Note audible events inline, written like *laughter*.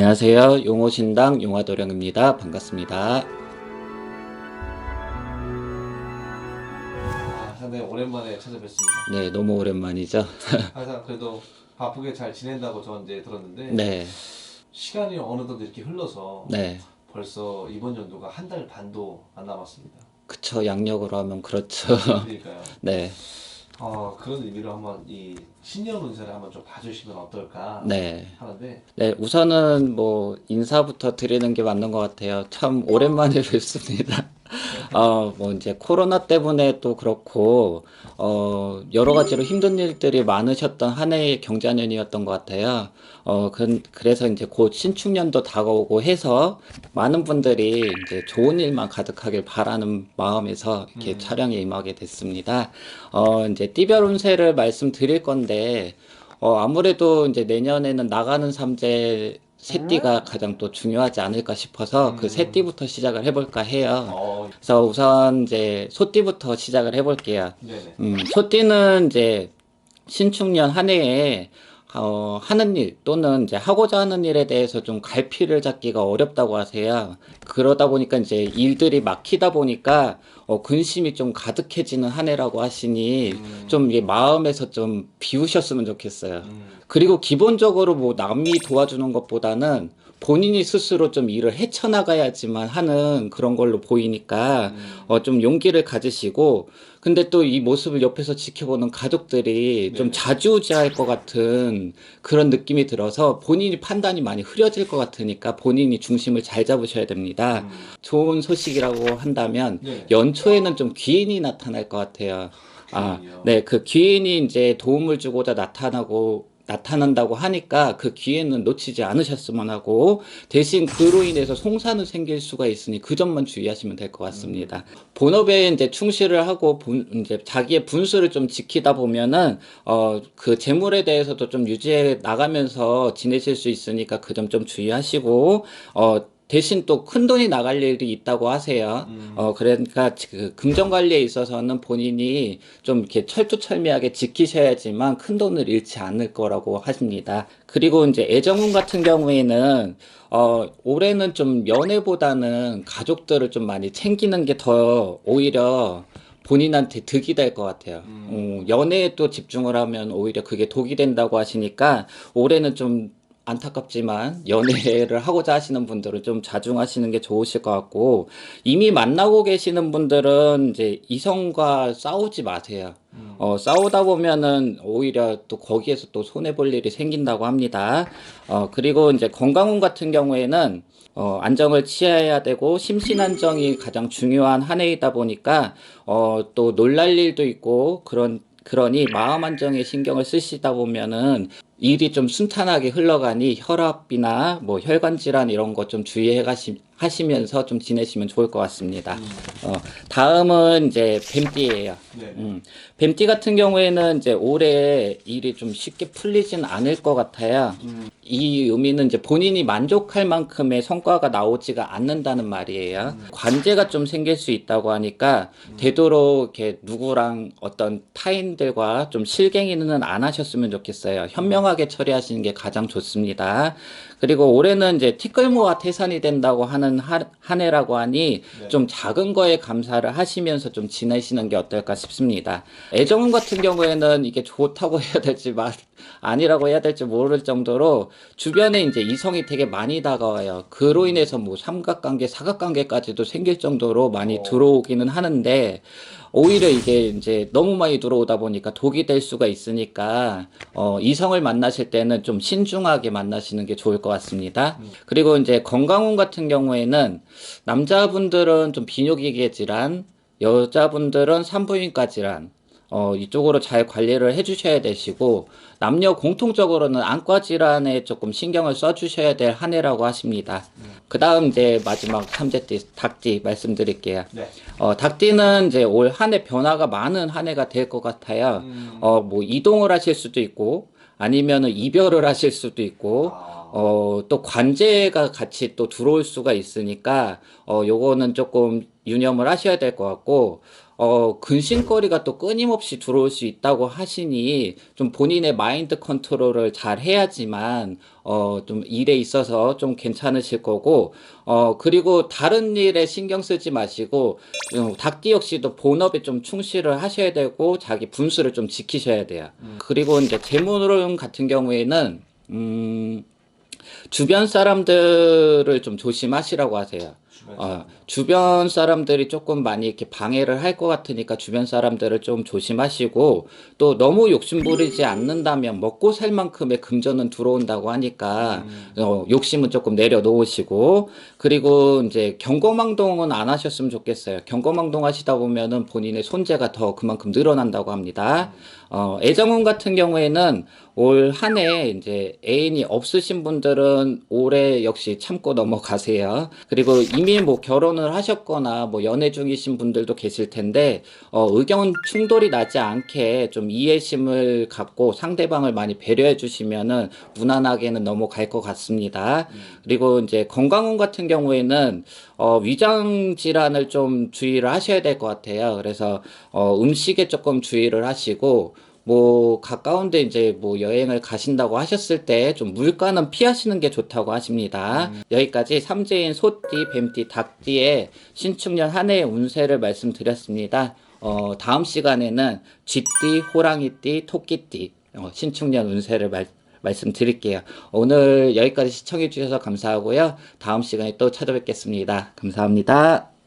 안녕하세요. 용호신당 용화도령입니다. 반갑습니다. 아, 상당히 오랜만에 찾아뵙습니다. 네, 너무 오랜만이죠. *laughs* 항상 그래도 바쁘게 잘 지낸다고 저 이제 들었는데 네, 시간이 어느덧 이렇게 흘러서 네. 벌써 이번 연도가 한 달 반도 안 남았습니다. 그쵸. 양력으로 하면 그렇죠. 그러니까요. *laughs* 네, 어, 그런 의미로 한번 이 신년 운세를 한번 좀 봐주시면 어떨까 네. 하는데 네, 우선은 뭐 인사부터 드리는 게 맞는 것 같아요. 참 오랜만에 뵙습니다. 어, 뭐 이제 코로나 때문에 또 그렇고, 어, 여러 가지로 힘든 일들이 많으셨던 한 해의 경자년이었던 것 같아요. 어, 그, 그래서 이제 곧 신축년도 다가오고 해서 많은 분들이 이제 좋은 일만 가득하길 바라는 마음에서 이렇게 음. 촬영에 임하게 됐습니다. 어, 이제 띠별 운세를 말씀드릴 건데, 어, 아무래도 이제 내년에는 나가는 삼재 새띠가 가장 또 중요하지 않을까 싶어서 그 음. 새띠부터 시작을 해볼까 해요. 어, 그래서 우선 이제 소띠부터 시작을 해볼게요. 네네. 음, 소띠는 이제 신축년 한 해에 어, 하는 일 또는 이제 하고자 하는 일에 대해서 좀 갈피를 잡기가 어렵다고 하세요. 그러다 보니까 이제 일들이 막히다 보니까 어, 근심이 좀 가득해지는 한 해라고 하시니 음. 좀 이게 마음에서 좀 비우셨으면 좋겠어요. 음, 그리고 기본적으로 뭐 남이 도와주는 것보다는 본인이 스스로 좀 일을 헤쳐나가야지만 하는 그런 걸로 보이니까 음. 어, 좀 용기를 가지시고 근데 또 이 모습을 옆에서 지켜보는 가족들이 좀 네네. 좌지우지할 것 같은 그런 느낌이 들어서 본인이 판단이 많이 흐려질 것 같으니까 본인이 중심을 잘 잡으셔야 됩니다. 음. 좋은 소식이라고 한다면 네. 연초에는 좀 귀인이 나타날 것 같아요. 아? 네, 그 귀인이 이제 도움을 주고자 나타나고 나타난다고 하니까 그 기회는 놓치지 않으셨으면 하고 대신 그로 인해서 송사는 생길 수가 있으니 그 점만 주의하시면 될 것 같습니다. 본업에 이제 충실을 하고 분, 이제 자기의 분수를 좀 지키다 보면은 어 그 재물에 대해서도 좀 유지해 나가면서 지내실 수 있으니까 그 점 좀 주의하시고 어 대신 또 큰 돈이 나갈 일이 있다고 하세요. 음. 어, 그러니까 그 금전 관리에 있어서는 본인이 좀 이렇게 철두철미하게 지키셔야지만 큰 돈을 잃지 않을 거라고 하십니다. 그리고 이제 애정운 같은 경우에는 어, 올해는 좀 연애보다는 가족들을 좀 많이 챙기는 게 더 오히려 본인한테 득이 될 것 같아요. 어, 연애에 또 집중을 하면 오히려 그게 독이 된다고 하시니까 올해는 좀 안타깝지만 연애를 하고자 하시는 분들은 좀 자중하시는 게 좋으실 것 같고 이미 만나고 계시는 분들은 이제 이성과 싸우지 마세요. 음. 어, 싸우다 보면은 오히려 또 거기에서 또 손해 볼 일이 생긴다고 합니다. 어, 그리고 이제 건강운 같은 경우에는 어, 안정을 취해야 되고 심신 안정이 가장 중요한 한 해이다 보니까 어, 또 놀랄 일도 있고 그런 그러니 마음 안정에 신경을 쓰시다 보면은 일이 좀 순탄하게 흘러가니 혈압이나 뭐 혈관 질환 이런 거좀 주의해 가시 하시면서 좀 지내시면 좋을 것 같습니다. 어, 다음은 이제 뱀띠예요. 네. 음, 뱀띠 같은 경우에는 이제 올해 일이 좀 쉽게 풀리진 않을 것 같아요. 음. 이 의미는 이제 본인이 만족할 만큼의 성과가 나오지가 않는다는 말이에요. 관제가 좀 생길 수 있다고 하니까 되도록 이렇게 누구랑 어떤 타인들과 좀 실갱이는 안 하셨으면 좋겠어요. 현명하게 처리하시는 게 가장 좋습니다. 그리고 올해는 이제 티끌모아 태산이 된다고 하는 하- 한 해라고 하니 네. 좀 작은 거에 감사를 하시면서 좀 지내시는 게 어떨까 싶습니다. 애정운 같은 경우에는 이게 좋다고 *laughs* 해야 될지 말 아니라고 해야 될지 모를 정도로 주변에 이제 이성이 되게 많이 다가와요. 그로 인해서 뭐 삼각관계, 사각관계까지도 생길 정도로 많이 어. 들어오기는 하는데 오히려 이게 이제 너무 많이 들어오다 보니까 독이 될 수가 있으니까 어, 이성을 만나실 때는 좀 신중하게 만나시는 게 좋을 것 같습니다. 그리고 이제 건강운 같은 경우에는 남자분들은 좀 비뇨기계 질환, 여자분들은 산부인과 질환, 어, 이쪽으로 잘 관리를 해주셔야 되시고, 남녀 공통적으로는 안과 질환에 조금 신경을 써주셔야 될 한 해라고 하십니다. 그 다음 이제 마지막 삼재띠, 닭띠 말씀드릴게요. 네. 어, 닭띠는 이제 올 한 해 변화가 많은 한 해가 될 것 같아요. 음. 어, 뭐 이동을 하실 수도 있고, 아니면은 이별을 하실 수도 있고, 아. 어, 또 관제가 같이 또 들어올 수가 있으니까, 어, 요거는 조금 유념을 하셔야 될 것 같고, 어, 근심거리가 또 끊임없이 들어올 수 있다고 하시니, 좀 본인의 마인드 컨트롤을 잘 해야지만, 어, 좀 일에 있어서 좀 괜찮으실 거고, 어, 그리고 다른 일에 신경 쓰지 마시고, 음, 닭띠 역시도 본업에 좀 충실을 하셔야 되고, 자기 분수를 좀 지키셔야 돼요. 그리고 이제 재물운 같은 경우에는, 음, 주변 사람들을 좀 조심하시라고 하세요. 주변 어, 주변 사람들이 조금 많이 이렇게 방해를 할 것 같으니까 주변 사람들을 좀 조심하시고 또 너무 욕심 부리지 않는다면 먹고 살 만큼의 금전은 들어온다고 하니까 어, 욕심은 조금 내려놓으시고 그리고 이제 경거망동은 안 하셨으면 좋겠어요. 경거망동 하시다 보면은 본인의 손재가 더 그만큼 늘어난다고 합니다. 어, 애정운 같은 경우에는 올 한 해 이제 애인이 없으신 분들은 올해 역시 참고 넘어가세요. 그리고 이미 뭐 결혼을 하셨거나 뭐 연애 중이신 분들도 계실 텐데 어, 의견 충돌이 나지 않게 좀 이해심을 갖고 상대방을 많이 배려해 주시면은 무난하게는 넘어갈 것 같습니다. 그리고 이제 건강운 같은 경우에는 어, 위장 질환을 좀 주의를 하셔야 될 것 같아요. 그래서 어, 음식에 조금 주의를 하시고 뭐 가까운데 이제 뭐 여행을 가신다고 하셨을 때 좀 물가는 피하시는 게 좋다고 하십니다. 여기까지 삼재인 소띠, 뱀띠, 닭띠의 신축년 한 해의 운세를 말씀드렸습니다. 어, 다음 시간에는 쥐띠, 호랑이띠, 토끼띠 어, 신축년 운세를 말, 말씀드릴게요. 오늘 여기까지 시청해 주셔서 감사하고요. 다음 시간에 또 찾아뵙겠습니다. 감사합니다.